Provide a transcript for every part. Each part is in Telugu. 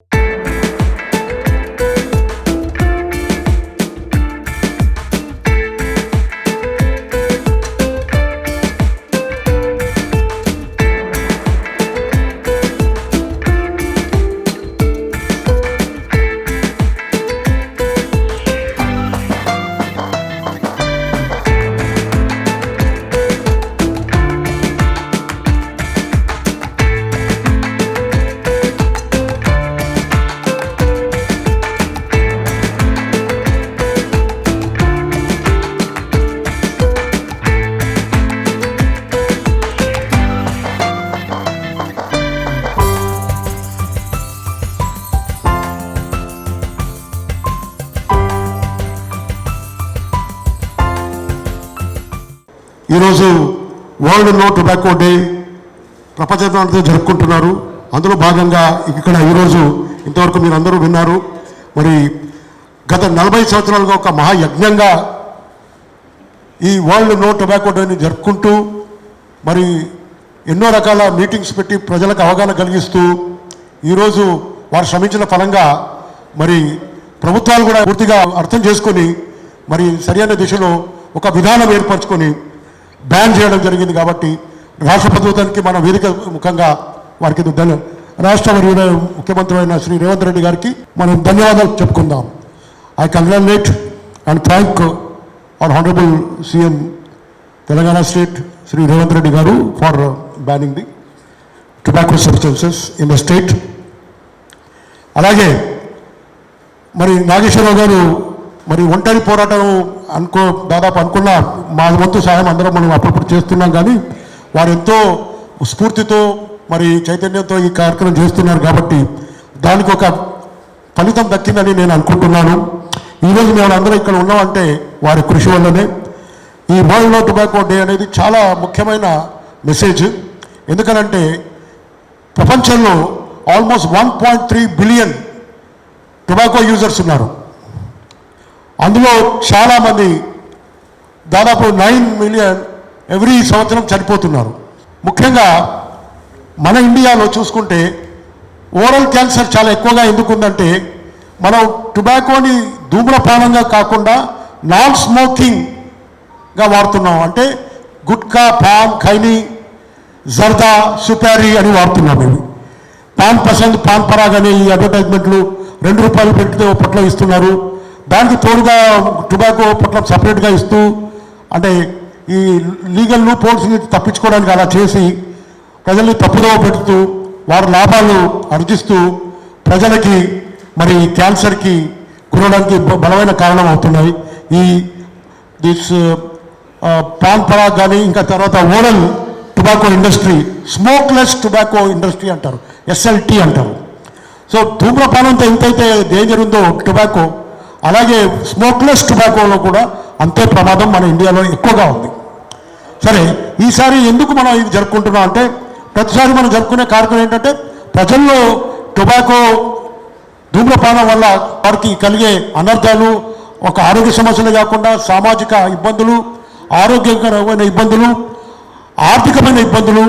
ఈరోజు వరల్డ్ నో టొబాకో డే ప్రపంచంతో జరుపుకుంటున్నారు. అందులో భాగంగా ఇక్కడ ఈరోజు ఇంతవరకు మీరు అందరూ విన్నారు. మరి గత నలభై సంవత్సరాలుగా ఒక మహాయజ్ఞంగా ఈ వరల్డ్ నో టొబాకో డేని జరుపుకుంటూ మరి ఎన్నో రకాల మీటింగ్స్ పెట్టి ప్రజలకు అవగాహన కలిగిస్తూ ఈరోజు వారు శ్రమించిన ఫలంగా మరి ప్రభుత్వాలు కూడా పూర్తిగా అర్థం చేసుకొని మరి సరైన దిశలో ఒక విధానం ఏర్పరచుకొని బ్యాన్ చేయడం జరిగింది కాబట్టి రాష్ట్ర ప్రభుత్వానికి మన వేదిక ముఖంగా వారికి రాష్ట్ర మరియు ముఖ్యమంత్రి అయిన శ్రీ రేవంత్ రెడ్డి గారికి మనం ధన్యవాదాలు చెప్పుకుందాం. I congratulate and thank our honourable CM Telangana state Shri Revanth Reddy గారు for banning the tobacco substances in the state అలాగే మరి నాగేశ్వరరావు గారు మరి ఒంటరి పోరాటం అనుకో దాదాపు అనుకున్న మా వంతు సహాయం అందరం మనం అప్పుడప్పుడు చేస్తున్నాం కానీ వారు ఎంతో స్ఫూర్తితో మరి చైతన్యంతో ఈ కార్యక్రమం చేస్తున్నారు కాబట్టి దానికి ఒక ఫలితం దక్కిందని నేను అనుకుంటున్నాను. ఈరోజు మేము అందరం ఇక్కడ ఉన్నామంటే వారి కృషి వల్లనే. ఈ వరల్డ్ నో టొబాకో డే అనేది చాలా ముఖ్యమైన మెసేజ్. ఎందుకనంటే ప్రపంచంలో almost one point three billion tobacco users ఉన్నారు. అందులో చాలామంది దాదాపు నైన్ మిలియన్ ఎవ్రీ సంవత్సరం చనిపోతున్నారు. ముఖ్యంగా మన ఇండియాలో చూసుకుంటే ఓరల్ క్యాన్సర్ చాలా ఎక్కువగా ఎందుకు ఉందంటే మనం టొబాకోని ధూమ్రపానంగా కాకుండా నాన్ స్మోకింగ్గా వాడుతున్నాం. అంటే గుట్కా పాన్ ఖైనీ జర్దా సుపారీ అని వాడుతున్నాం ఇవి పాన్ పసంద్ పాన్ పరాగ్ అనే ఈ అడ్వర్టైజ్మెంట్లు రెండు రూపాయలు పెట్టితే ఓ ఇస్తున్నారు. దానికి తోడుగా టొబాకో పట్ల సపరేట్గా ఇస్తూ అంటే ఈ లీగల్ లూ పోల్స్ని తప్పించుకోవడానికి అలా చేసి ప్రజల్ని తప్పుదోవ పెడుతూ వారి లాభాలు అర్జిస్తూ ప్రజలకి మరి క్యాన్సర్కి గురవడానికి బలమైన కారణం అవుతున్నాయి. ఈ దిస్ పాన్ పరాగ్ కానీ ఇంకా తర్వాత oral tobacco industry smokeless tobacco industry అంటారు ఎస్ఎల్టీ అంటారు. సో ధూమ్రపానంతో ఎంతైతే డేంజర్ ఉందో టొబాకో అలాగే స్మోక్లెస్ టొబాకోలో కూడా అంతే ప్రమాదం మన ఇండియాలో ఎక్కువగా ఉంది. సరే ఈసారి ఎందుకు మనం ఇది జరుపుకుంటున్నాం అంటే ప్రతిసారి మనం జరుపుకునే కార్యక్రమం ఏంటంటే ప్రజల్లో టొబాకో ధూమ్రపానం వల్ల వారికి కలిగే అనర్థాలు ఒక ఆరోగ్య సమస్యలు కాకుండా సామాజిక ఇబ్బందులు ఆరోగ్యకరమైన ఇబ్బందులు ఆర్థికమైన ఇబ్బందులు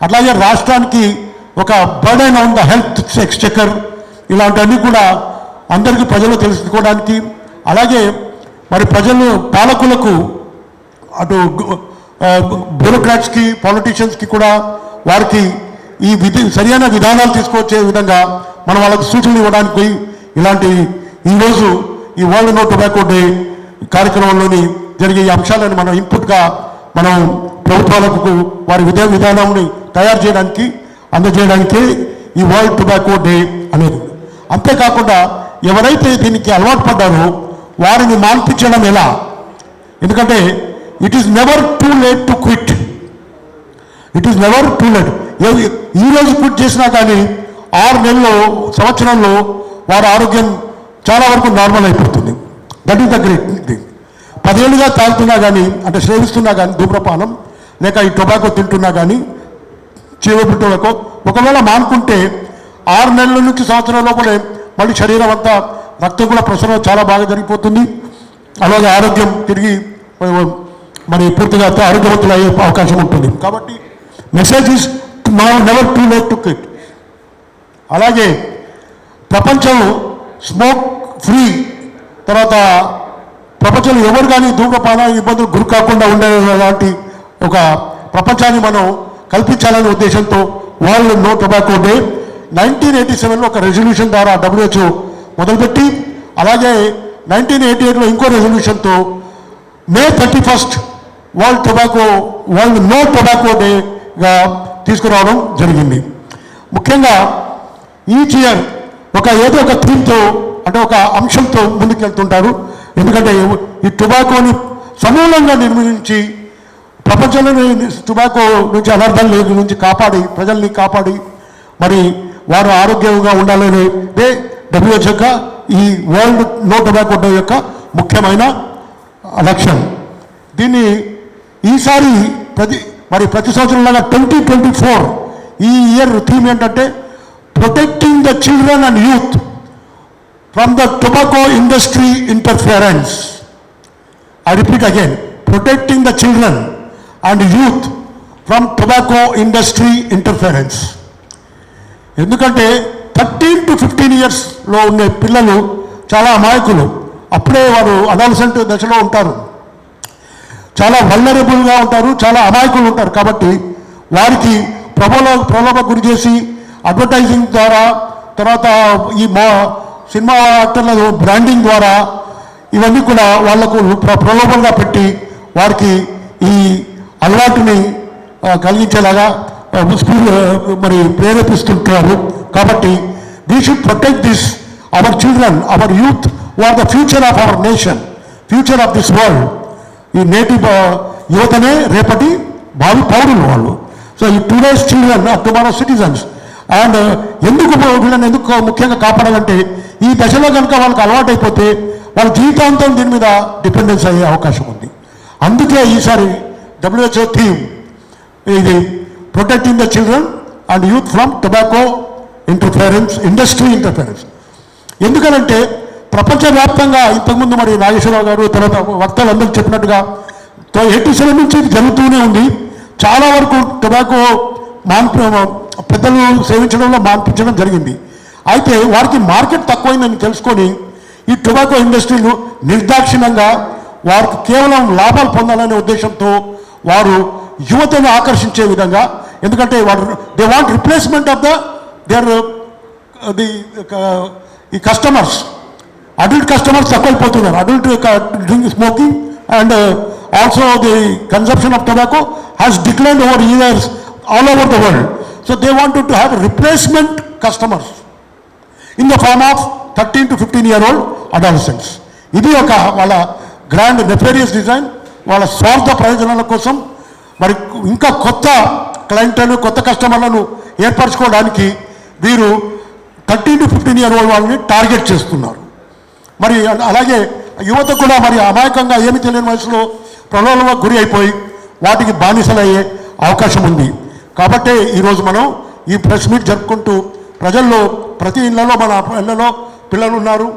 అట్లాగే రాష్ట్రానికి ఒక burden on the health exchequer ఇలాంటివన్నీ కూడా అందరికీ ప్రజలు తెలుసుకోవడానికి. అలాగే మరి ప్రజలు పాలకులకు అటు బ్యూరోక్రాట్స్కి పాలిటీషియన్స్కి కూడా వారికి ఈ విధి సరైన విధానాలు తీసుకొచ్చే విధంగా మనం వాళ్ళకి సూచనలు ఇవ్వడానికి ఇలాంటి ఈరోజు ఈ వరల్డ్ నో టొబాకో డే కార్యక్రమంలోని జరిగే ఈ అంశాలను మనం ఇన్పుట్గా మనం ప్రభుత్వాలకు వారి విధా విధానాన్ని తయారు చేయడానికి అందజేయడానికి ఈ వరల్డ్ టొబాకో డే అనేది. అంతేకాకుండా ఎవరైతే దీనికి అలవాటు పడ్డారో వారిని మాన్పించడం ఎలా? ఎందుకంటే it is never too late to quit it is never too late ఈ రోజు క్విట్ చేసినా కానీ ఆరు నెలల్లో సంవత్సరంలో వారి ఆరోగ్యం చాలా వరకు నార్మల్ అయిపోతుంది. That is the great thing పదేళ్ళుగా తాగుతున్నా కానీ అంటే సేవిస్తున్నా కానీ ధూమ్రపానం లేక ఈ టొబాకో తింటున్నా కానీ చీవబుల్ ఒకవేళ మానుకుంటే ఆరు నెలల నుంచి సంవత్సరం లోపలే మళ్ళీ శరీరం అంతా రక్తం కూడా ప్రసరణ చాలా బాగా జరిగిపోతుంది. అలాగే ఆరోగ్యం తిరిగి మరి పూర్తిగా ఆరోగ్యవంతులు అయ్యే అవకాశం ఉంటుంది. కాబట్టి మెసేజ్ ఇస్ నా never too late to quit అలాగే ప్రపంచం స్మోక్ ఫ్రీ తర్వాత ప్రపంచంలో ఎవరు కానీ ధూమపాన ఇబ్బందులు గురి కాకుండా ఉండేలాంటి ఒక ప్రపంచాన్ని మనం కల్పించాలనే ఉద్దేశంతో world no tobacco day nineteen eighty సెవెన్లో ఒక రెజల్యూషన్ ద్వారా డబ్ల్యూహెచ్ఓ మొదలుపెట్టి అలాగే నైన్టీన్ ఎయిటీ ఎయిట్లో ఇంకో రెజల్యూషన్తో May thirty first world tobacco world no tobacco డేగా తీసుకురావడం జరిగింది. ముఖ్యంగా ఈచ్ ఇయర్ ఒక ఏదో ఒక థీమ్తో అంటే ఒక అంశంతో ముందుకెళ్తుంటారు. ఎందుకంటే ఈ టొబాకోని సమూలంగా నిర్మించి ప్రపంచంలోని టొబాకో నుంచి అనర్థం లేదు నుంచి కాపాడి ప్రజల్ని కాపాడి మరి వారు ఆరోగ్యంగా ఉండాలనే డబ్ల్యూహెచ్ యొక్క ఈ వరల్డ్ నో టొబాకో డే యొక్క ముఖ్యమైన లక్ష్యం. దీన్ని ఈసారి ప్రతి మరి ప్రతి సంవత్సరంలాగా ట్వంటీ ట్వంటీ ఫోర్ ఈ ఇయర్ థీమ్ ఏంటంటే protecting the children and youth from the tobacco industry interference. I repeat again protecting the children and youth from tobacco industry interference. ఎందుకంటే థర్టీన్ టు ఫిఫ్టీన్ ఇయర్స్లో ఉండే పిల్లలు చాలా అమాయకులు. అప్పుడే వారు అడాలసెంట్ దశలో ఉంటారు. చాలా వల్లరబుల్గా ఉంటారు చాలా అమాయకులు ఉంటారు. కాబట్టి వారికి ప్రబల ప్రలోభ గురి చేసి అడ్వర్టైజింగ్ ద్వారా తర్వాత ఈ మా సినిమా యాక్టర్ల బ్రాండింగ్ ద్వారా ఇవన్నీ కూడా వాళ్ళకు ప్ర- ప్రలోభంగా పెట్టి వారికి ఈ అలవాటుని కలిగించేలాగా మరి ప్రేరేపిస్తుంటారు. కాబట్టి we should protect this our children our youth are the future of our nation future of this world ఈ నేటి యువతనే రేపటి భావి పౌరులు వాళ్ళు. సో ఈ today's children are tomorrow citizens and ఎందుకు వీళ్ళని ఎందుకు ముఖ్యంగా కాపాడాలంటే ఈ దశలో కనుక వాళ్ళకి అలవాటైపోతే వాళ్ళ జీవితాంతం దీని మీద డిపెండెన్స్ అయ్యే అవకాశం ఉంది. అందుకే ఈసారి డబ్ల్యూహెచ్ఓ థీమ్ ఇది protecting the children and youth from tobacco interference industry interference ఎందుకనంటే ప్రపంచవ్యాప్తంగా ఇంతకుముందు మరి నాగేశ్వరరావు గారు తర్వాత వక్తలు అందరూ చెప్పినట్టుగా ఎయిటీ సెవెన్ నుంచి ఇది జరుగుతూనే ఉంది. చాలా వరకు టొబాకో మాన్పి పెద్దలు సేవించడంలో మాన్పించడం జరిగింది. అయితే వారికి మార్కెట్ తక్కువైందని తెలుసుకొని ఈ టొబాకో ఇండస్ట్రీలు నిర్దాక్షిణ్యంగా వారికి కేవలం లాభాలు పొందాలనే ఉద్దేశంతో వారు యువతను ఆకర్షించే విధంగా ఎందుకంటే వాడు they want replacement of the their the ఈ customers adult customers తక్కువైపోతున్నారు. Adult drink smoking and also the consumption of tobacco has decline over years all over the world so they want to have replacement customers in the form of thirteen to fifteen year old adolescents ఇది ఒక వాళ్ళ గ్రాండ్ నెఫేరియస్ డిజైన్ వాళ్ళ స్వార్థ ప్రయోజనాల కోసం మరి ఇంకా కొత్త క్లయింట్లను కొత్త కస్టమర్లను ఏర్పరచుకోవడానికి వీరు thirteen to fifteen year old వాళ్ళని టార్గెట్ చేస్తున్నారు. మరి అలాగే యువత కూడా మరి అమాయకంగా ఏమి తెలియని వయసులో ప్రలోభనకు గురి అయిపోయి వాటికి బానిసలయ్యే అవకాశం ఉంది. కాబట్టే ఈరోజు మనం ఈ ప్రెస్ మీట్ జరుపుకుంటూ ప్రజల్లో ప్రతి ఇళ్ళలో మన ఇళ్ళలో పిల్లలు ఉన్నారు.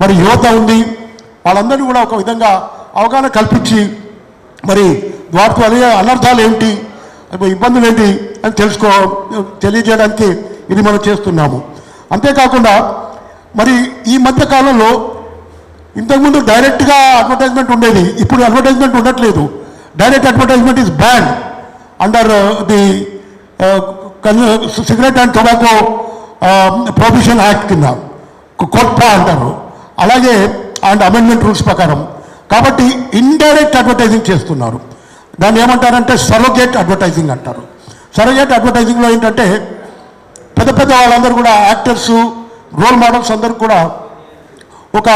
మరి యువత ఉంది. వాళ్ళందరినీ కూడా ఒక విధంగా అవగాహన కల్పించి మరి వాటితో అనే అనర్థాలు ఏంటి? ఇబ్బందులు ఏంటి అని తెలుసుకో తెలియజేయడానికి ఇది మనం చేస్తున్నాము. అంతేకాకుండా మరి ఈ మధ్య కాలంలో ఇంతకుముందు డైరెక్ట్గా అడ్వర్టైజ్మెంట్ ఉండేది ఇప్పుడు అడ్వర్టైజ్మెంట్ ఉండట్లేదు. Direct advertisement is ban under the cigarette and tobacco profession act కింద కొట్పా అంటారు. అలాగే అండ్ అమెండ్మెంట్ రూల్స్ ప్రకారం. కాబట్టి ఇండైరెక్ట్ అడ్వర్టైజింగ్ చేస్తున్నారు. దాన్ని ఏమంటారంటే సరోగేట్ అడ్వర్టైజింగ్ అంటారు. సరోగేట్ అడ్వర్టైజింగ్లో ఏంటంటే పెద్ద పెద్ద వాళ్ళందరూ కూడా యాక్టర్స్ రోల్ మోడల్స్ అందరూ కూడా ఒక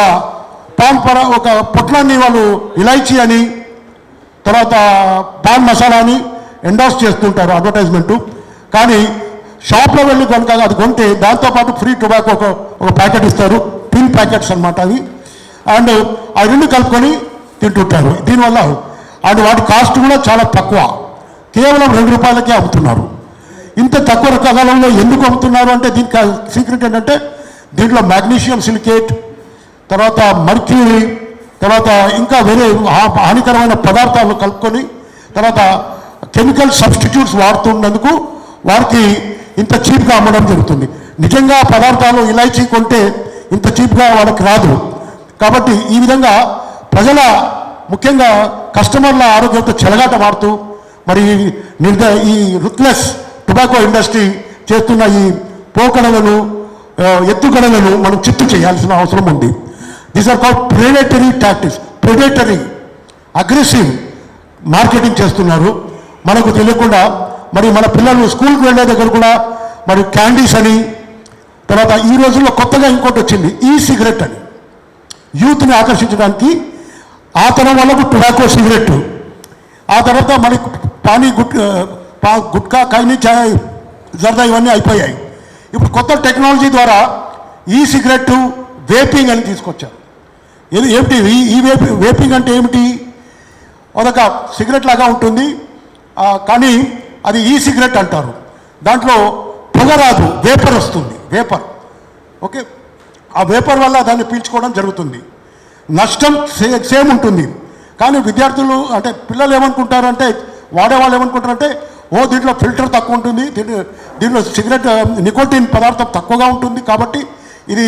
పాన్ పర ఒక పొట్లాన్ని వాళ్ళు ఇలైచీ అని తర్వాత పాన్ మసాలా అని ఎండాస్ చేస్తుంటారు అడ్వర్టైజ్మెంటు. కానీ షాప్లో వెళ్ళి కనుక అది కొంటే దాంతోపాటు ఫ్రీ టొబాకో ఒక ఒక ప్యాకెట్ ఇస్తారు. టిన్ ప్యాకెట్స్ అన్నమాట అవి. అండ్ ఆ రెండు కలుపుకొని తింటుంటారు. దీనివల్ల అండ్ వాటి కాస్ట్ కూడా చాలా తక్కువ. కేవలం రెండు రూపాయలకే అమ్ముతున్నారు. ఇంత తక్కువ కాలంలో ఎందుకు అమ్ముతున్నారు అంటే దీనికి సీక్రెట్ ఏంటంటే దీంట్లో మాగ్నీషియం సిలికేట్ తర్వాత మర్క్యూరీ తర్వాత ఇంకా వేరే హా- హానికరమైన పదార్థాలు కలుపుకొని తర్వాత కెమికల్ సబ్స్టిట్యూట్స్ వాడుతున్నందుకు వారికి ఇంత చీప్గా అమ్మడం జరుగుతుంది. నిజంగా పదార్థాలు ఇలాచీ కొంటే ఇంత చీప్గా వాళ్ళకి రాదు. కాబట్టి ఈ విధంగా ప్రజల ముఖ్యంగా కస్టమర్ల ఆరోగ్యంతో చెలగాట మారుతూ మరి నిర్ద ఈ రుత్లెస్ టొబాకో ఇండస్ట్రీ చేస్తున్న ఈ పోకడలను ఆ, ఎత్తుగడలను మనం చిట్టు చేయాల్సిన అవసరం ఉంది. These are call predatory tactics predatory aggressive marketing చేస్తున్నారు. మనకు తెలియకుండా మరి మన పిల్లలు స్కూల్కి వెళ్ళే దగ్గర కూడా మరి క్యాండీస్ అని తర్వాత ఈ రోజుల్లో కొత్తగా ఇంకోటి వచ్చింది ఈ సిగరెట్ అని. యూత్ని ఆకర్షించడానికి ఆ తరం వాళ్ళకు టొబాకో సిగరెట్ ఆ తర్వాత మనకి పానీ గుట్ పా గుట్కా కాయని చాయ్ జర్దా ఇవన్నీ అయిపోయాయి. ఇప్పుడు కొత్త టెక్నాలజీ ద్వారా ఈ సిగరెట్ వేపింగ్ అని తీసుకొచ్చారు. ఇది ఏమిటి? ఈ- వేపి వేపింగ్ అంటే ఏమిటి? అదొక సిగరెట్ లాగా ఉంటుంది. కానీ అది ఈ సిగరెట్ అంటారు. దాంట్లో పొగ రాదు వేపర్ వస్తుంది వేపర్. ఓకే? ఆ వేపర్ వల్ల దాన్ని పీల్చుకోవడం జరుగుతుంది. నష్టం సే సేమ్ ఉంటుంది. కానీ విద్యార్థులు అంటే పిల్లలు ఏమనుకుంటారంటే వాడేవాళ్ళు ఏమనుకుంటారంటే ఓ దీంట్లో ఫిల్టర్ తక్కువ ఉంటుంది దీంట్లో దీంట్లో సిగరెట్ నికోటిన్ పదార్థం తక్కువగా ఉంటుంది కాబట్టి ఇది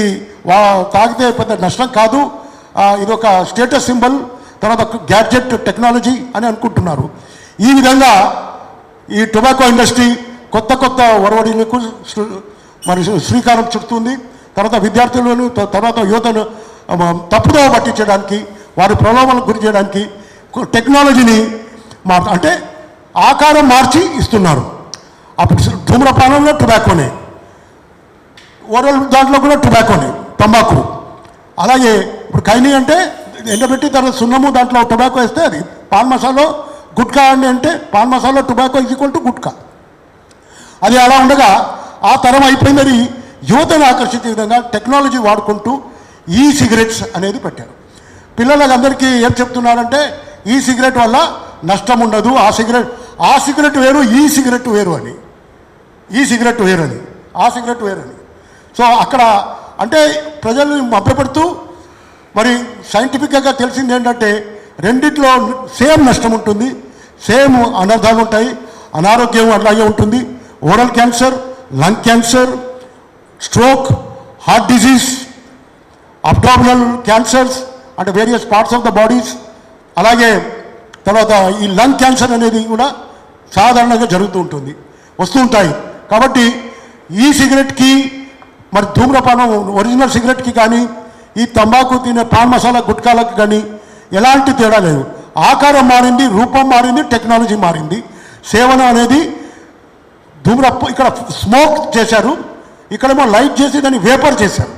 వా తాగితే పెద్ద నష్టం కాదు. ఇది ఒక స్టేటస్ సింబల్ తర్వాత గ్యాడ్జెట్ టెక్నాలజీ అని అనుకుంటున్నారు. ఈ విధంగా ఈ టొబాకో ఇండస్ట్రీ కొత్త కొత్త ఒరవడిలకు మరి శ్రీకారం చుడుతుంది. తర్వాత విద్యార్థులను తర్వాత యువతను ఆ, తప్పుదోవ పట్టించడానికి వారి ప్రలోభాలకు గురి చేయడానికి టెక్నాలజీని మా అంటే ఆకారం మార్చి ఇస్తున్నారు. అప్పుడు ధూమ్రపానంలో టొబాకోనే. ఓరల్ దాంట్లో కూడా టొబాకోనే తంబాకు. అలాగే ఇప్పుడు కైని అంటే ఎండబెట్టి తర్వాత సున్నము దాంట్లో టొబాకో వేస్తే అది పాన్ మసాలో గుట్కా అని అంటే paan masala tobacco equal to gutka. అది అలా ఉండగా ఆ తరం అయిపోయిందని యువతను ఆకర్షించే విధంగా టెక్నాలజీ వాడుకుంటూ ఈ సిగరెట్స్ అనేది పెట్టారు. పిల్లలకు అందరికీ ఏం చెప్తున్నారంటే ఈ సిగరెట్ వల్ల నష్టం ఉండదు ఆ సిగరెట్ ఆ సిగరెట్ వేరు ఈ సిగరెట్ వేరు అని. ఈ సిగరెట్ వేరని ఆ సిగరెట్ వేరని సో అక్కడ అంటే ప్రజల్ని మభ్యపెడుతూ మరి సైంటిఫిక్గా తెలిసింది ఏంటంటే రెండిట్లో సేమ్ నష్టం ఉంటుంది సేమ్ అనర్థాలు ఉంటాయి అనారోగ్యం అలాగే ఉంటుంది oral cancer lung cancer stroke heart disease abdominal cancers అంటే various parts of the bodies అలాగే తర్వాత ఈ లంగ్ క్యాన్సర్ అనేది కూడా సాధారణంగా జరుగుతూ ఉంటుంది వస్తూ ఉంటాయి. కాబట్టి ఈ సిగరెట్కి మరి ధూమ్రపానం ఒరిజినల్ సిగరెట్కి కానీ ఈ తంబాకు తినే పాన్ మసాలా గుట్కాలకు కానీ ఎలాంటి తేడా లేదు. ఆకారం మారింది రూపం మారింది టెక్నాలజీ మారింది. సేవన అనేది ధూమ్ర ఇక్కడ స్మోక్ చేశారు. ఇక్కడేమో లైట్ చేసి దాన్ని వేపర్ చేశారు.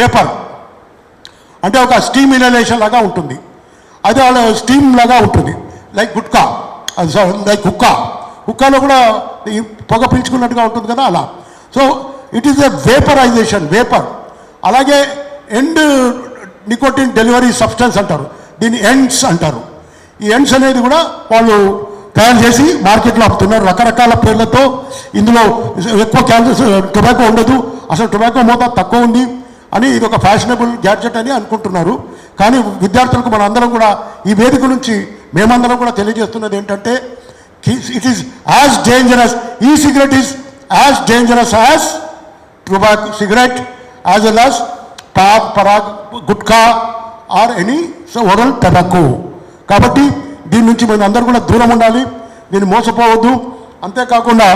వేపర్ అంటే ఒక స్టీమ్ ఇనలేషన్ లాగా ఉంటుంది. అదే వాళ్ళ స్టీమ్ లాగా ఉంటుంది. లైక్ గుట్కా. లైక్ కుక్క కుక్కలో కూడా పొగ పీల్చుకున్నట్టుగా ఉంటుంది కదా అలా. So it is a vaporization vapour అలాగే ఎండ్ నికోటిన్ డెలివరీ సబ్స్టెన్స్ అంటారు. దీన్ని ఎండ్స్ అంటారు. ఈ ఎండ్స్ అనేది కూడా వాళ్ళు తయారు చేసి మార్కెట్లో అమ్ముతున్నారు. రకరకాల పేర్లతో ఇందులో ఎక్కువ క్యాన్సర్స్ టొబాకో ఉండదు. అసలు టొబాకో మోతా తక్కువ ఉంది. అని ఇది ఒక ఫ్యాషనబుల్ గ్యాడ్జెట్ అని అనుకుంటున్నారు. కానీ విద్యార్థులకు మనందరం కూడా ఈ వేదిక నుంచి మేమందరం కూడా తెలియజేస్తున్నది ఏంటంటే it is as dangerous e cigarette is as dangerous as tobacco cigarette as well as Pan Parag gutka or any oral tobacco కాబట్టి దీని నుంచి మనం అందరూ కూడా దూరం ఉండాలి. దీన్ని మోసపోవద్దు. అంతేకాకుండా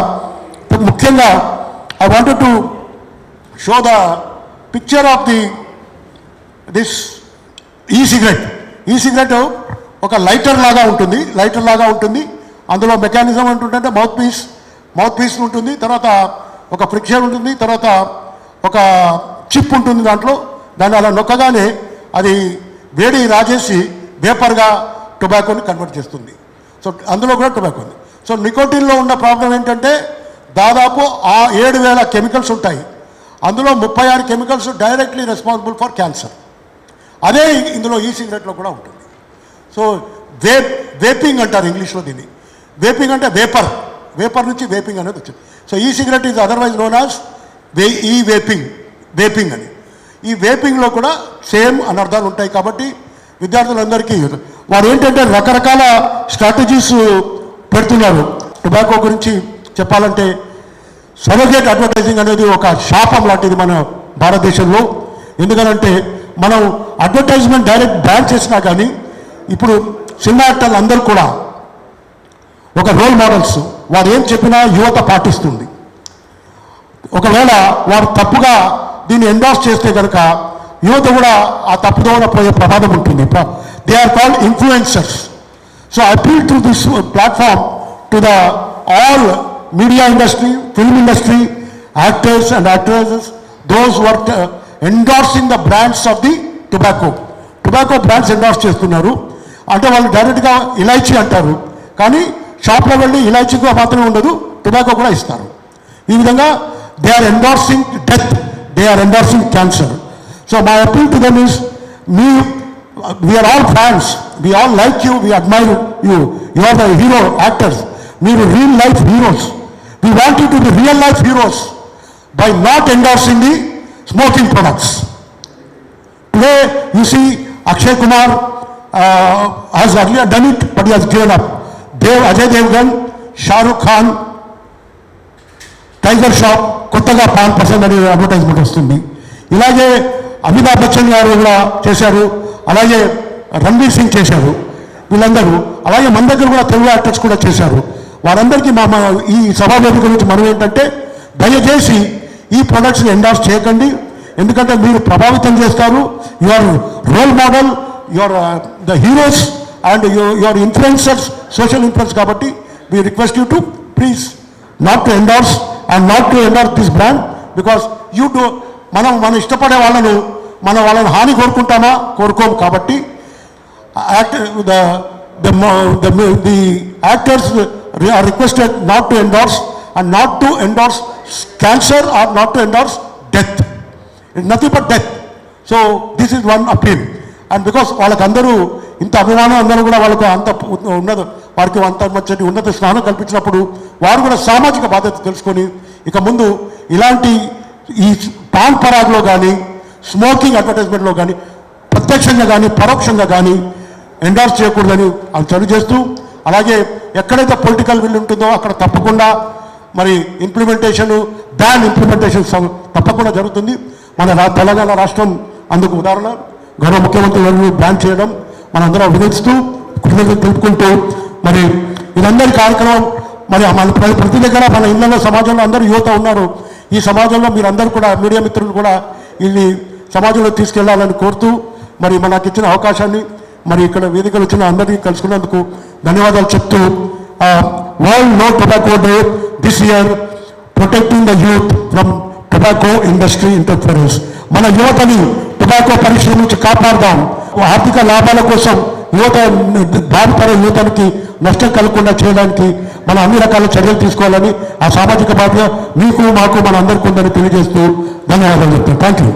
ముఖ్యంగా I wanted to show the picture of the this e cigarette e cigarette ఒక లైటర్ లాగా ఉంటుంది లైటర్ లాగా ఉంటుంది. అందులో మెకానిజం ఏంటంటే మౌత్ పీస్ మౌత్ పీస్ ఉంటుంది. తర్వాత ఒక ఫ్రిక్షన్ ఉంటుంది. తర్వాత ఒక చిప్ ఉంటుంది దాంట్లో. దాన్ని అలా నొక్కగానే అది వేడి రాజేసి వేపర్గా టొబాకోని కన్వర్ట్ చేస్తుంది. సో అందులో కూడా టొబాకో ఉంది. సో నికోటిన్లో ఉన్న ప్రాబ్లం ఏంటంటే దాదాపు ఆ ఏడు వేల కెమికల్స్ ఉంటాయి. అందులో ముప్పై ఆరు chemicals directly responsible for cancer. అదే ఇందులో ఈ సిగరెట్లో కూడా ఉంటుంది. సో వేప్ వేపింగ్ అంటారు ఇంగ్లీష్లో దీన్ని. వేపింగ్ అంటే వేపర్. వేపర్ నుంచి వేపింగ్ అనేది వచ్చింది. So e cigarette is otherwise known as way e vaping vaping అని. ఈ వేపింగ్లో కూడా సేమ్ అనర్థాలు ఉంటాయి కాబట్టి విద్యార్థులందరికీ వారు ఏంటంటే రకరకాల స్ట్రాటజీస్ పెడుతున్నారు. టొబాకో గురించి చెప్పాలంటే సరోగేట్ అడ్వర్టైజింగ్ అనేది ఒక శాపం లాంటిది మన భారతదేశంలో. ఎందుకనంటే మనం అడ్వర్టైజ్మెంట్ డైరెక్ట్ బ్యాన్ చేసినా కానీ ఇప్పుడు సినిమా యాక్టర్లు అందరూ కూడా ఒక రోల్ మోడల్స్ వారు ఏం చెప్పినా యువత పాటిస్తుంది. ఒకవేళ వారు తప్పుగా దీన్ని ఎండాస్ చేస్తే కనుక యువత కూడా ఆ తప్పుదోవ పోయే ప్రమాదం ఉంటుంది. They are called influencers so appeal to this platform to the all media industry film industry actors and actresses those work endorsing the brands of the tobacco tobacco brands endorse చేస్తున్నారు. అంటే వాళ్ళు డైరెక్ట్గా ఇలాచి అంటారు. కానీ షాప్లో వెళ్ళి ఇలాచీగా మాత్రమే ఉండదు టొబాకో కూడా ఇస్తారు. ఈ విధంగా they are endorsing death they are endorsing cancer so my appeal to them is me we are all fans we all like you we admire you you are the hero actors మీరు real life heroes we want you to be real life heroes by not endorsing the smoking products Today, you see Akshay Kumar uh, has earlier done it, but he has given up. Dev, Ajay Devgan, Shah Rukh Khan, Tiger Shroff కొత్తగా పాన్ పర్సెంట్ అనే అడ్వర్టైజ్మెంట్ వస్తుంది. ఇలాగే అమితాబ్ బచ్చన్ గారు కూడా చేశారు. అలాగే రణ్వీర్ సింగ్ చేశారు. వీళ్ళందరూ. అలాగే మన దగ్గర కూడా తెలుగు యాక్టర్స్ కూడా చేశారు. వారందరికీ మా మా ఈ సభా నుంచి గురించి మనం ఏంటంటే దయచేసి ఈ ప్రొడక్ట్స్ని ఎండార్స్ చేయకండి. ఎందుకంటే మీరు ప్రభావితం చేస్తారు. Your role model your the heroes and your influencers social influence కాబట్టి we request you to please not to endorse and not to endorse this brand because you do మనం మనం ఇష్టపడే వాళ్ళను మనం వాళ్ళని హాని కోరుకుంటామా? కోరుకోము కాబట్టి. Actor the the mo- are requested not to endorse and not to endorse cancer or not to endorse death. It's nothing but death. So this is one appeal. And because వాళ్ళకి అందరూ ఇంత అభిమానం అందరూ కూడా వాళ్ళకు అంత ఉన్నది వారికి అంత మంచి ఉన్నత స్నానం కల్పించినప్పుడు వారు కూడా సామాజిక బాధ్యత తెలుసుకొని ఇక ముందు ఇలాంటి ఈ పాన్ పరాగ్లో కానీ స్మోకింగ్ అడ్వర్టైజ్మెంట్లో కానీ ప్రత్యక్షంగా కానీ పరోక్షంగా కానీ ఎండార్స్ చేయకూడదని వాళ్ళు చదువు చేస్తూ అలాగే ఎక్కడైతే పొలిటికల్ విల్ ఉంటుందో అక్కడ తప్పకుండా మరి ఇంప్లిమెంటేషన్ బ్యాన్ ఇంప్లిమెంటేషన్ తప్పకుండా జరుగుతుంది. మన రా తెలంగాణ రాష్ట్రం అందుకు ఉదాహరణ. గౌరవ ముఖ్యమంత్రి గారు బ్యాన్ చేయడం మనందరం అభినందిస్తూ కృతజ్ఞతలు తెలుపుకుంటూ మరి ఇదందరి కార్యక్రమం మరి మన ప్రతి దగ్గర మన ఇళ్ళలో సమాజంలో అందరూ యువత ఉన్నారు. ఈ సమాజంలో మీరందరూ కూడా మీడియా మిత్రులు కూడా వీళ్ళని సమాజంలో తీసుకెళ్ళాలని కోరుతూ మరి మనకు ఇచ్చిన అవకాశాన్ని మరి ఇక్కడ వేదికలు వచ్చిన అందరికీ కలుసుకున్నందుకు ధన్యవాదాలు చెప్తూ world no tobacco day this year protecting the youth from tobacco industry interference మన యువతని టొబాకో పరిశ్రమ నుంచి కాపాడదాం. ఆర్థిక లాభాల కోసం యువత బాధిపడే యువతనికి నష్టం కలగకుండా చేయడానికి మనం అన్ని రకాల చర్యలు తీసుకోవాలని ఆ సామాజిక బాధ్యత మీకు మాకు మన అందరికీ ఉందని తెలియజేస్తూ ధన్యవాదాలు చెప్తాను థ్యాంక్ యూ